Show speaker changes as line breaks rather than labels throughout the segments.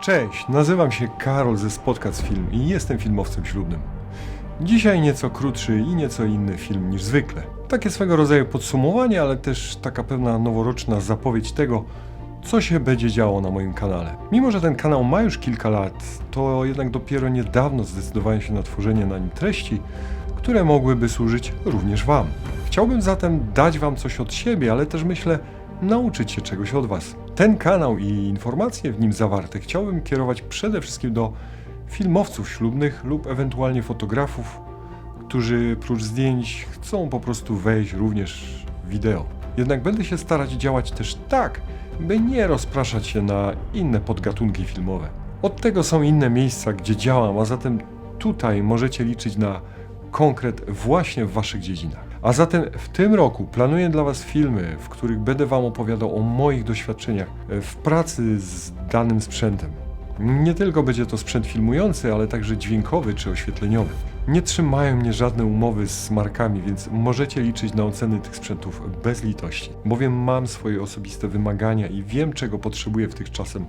Cześć, nazywam się Karol ze Spotkac Film i jestem filmowcem ślubnym. Dzisiaj nieco krótszy i nieco inny film niż zwykle. Takie swego rodzaju podsumowanie, ale też taka pewna noworoczna zapowiedź tego, co się będzie działo na moim kanale. Mimo, że ten kanał ma już kilka lat, to jednak dopiero niedawno zdecydowałem się na tworzenie na nim treści, które mogłyby służyć również Wam. Chciałbym zatem dać Wam coś od siebie, ale też myślę, nauczyć się czegoś od Was. Ten kanał i informacje w nim zawarte chciałbym kierować przede wszystkim do filmowców ślubnych lub ewentualnie fotografów, którzy prócz zdjęć chcą po prostu wejść również w wideo. Jednak będę się starać działać też tak, by nie rozpraszać się na inne podgatunki filmowe. Od tego są inne miejsca, gdzie działam, a zatem tutaj możecie liczyć na konkret właśnie w Waszych dziedzinach. A zatem w tym roku planuję dla Was filmy, w których będę Wam opowiadał o moich doświadczeniach e, w pracy z danym sprzętem. Nie tylko będzie to sprzęt filmujący, ale także dźwiękowy czy oświetleniowy. Nie trzymają mnie żadne umowy z markami, więc możecie liczyć na oceny tych sprzętów bez litości, bowiem mam swoje osobiste wymagania i wiem, czego potrzebuję w tych czasem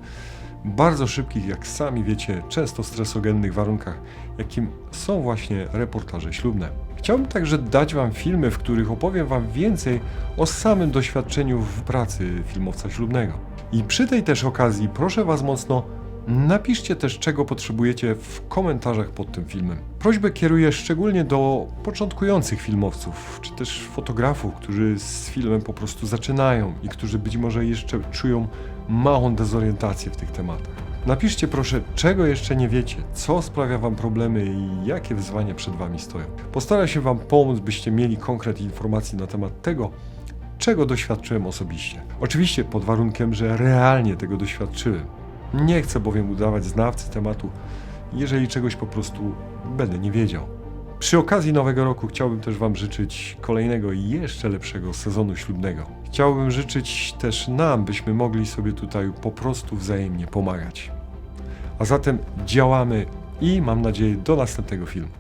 bardzo szybkich, jak sami wiecie, często stresogennych warunkach, jakim są właśnie reportaże ślubne. Chciałbym także dać Wam filmy, w których opowiem Wam więcej o samym doświadczeniu w pracy filmowca ślubnego. I przy tej też okazji proszę Was mocno, napiszcie też czego potrzebujecie w komentarzach pod tym filmem. Prośbę kieruję szczególnie do początkujących filmowców, czy też fotografów, którzy z filmem po prostu zaczynają i którzy być może jeszcze czują małą dezorientację w tych tematach. Napiszcie proszę, czego jeszcze nie wiecie, co sprawia Wam problemy i jakie wyzwania przed Wami stoją. Postaram się Wam pomóc, byście mieli konkret informacji na temat tego, czego doświadczyłem osobiście. Oczywiście pod warunkiem, że realnie tego doświadczyłem. Nie chcę bowiem udawać znawcy tematu, jeżeli czegoś po prostu będę nie wiedział. Przy okazji nowego roku chciałbym też Wam życzyć kolejnego i jeszcze lepszego sezonu ślubnego. Chciałbym życzyć też nam, byśmy mogli sobie tutaj po prostu wzajemnie pomagać. A zatem działamy i mam nadzieję do następnego filmu.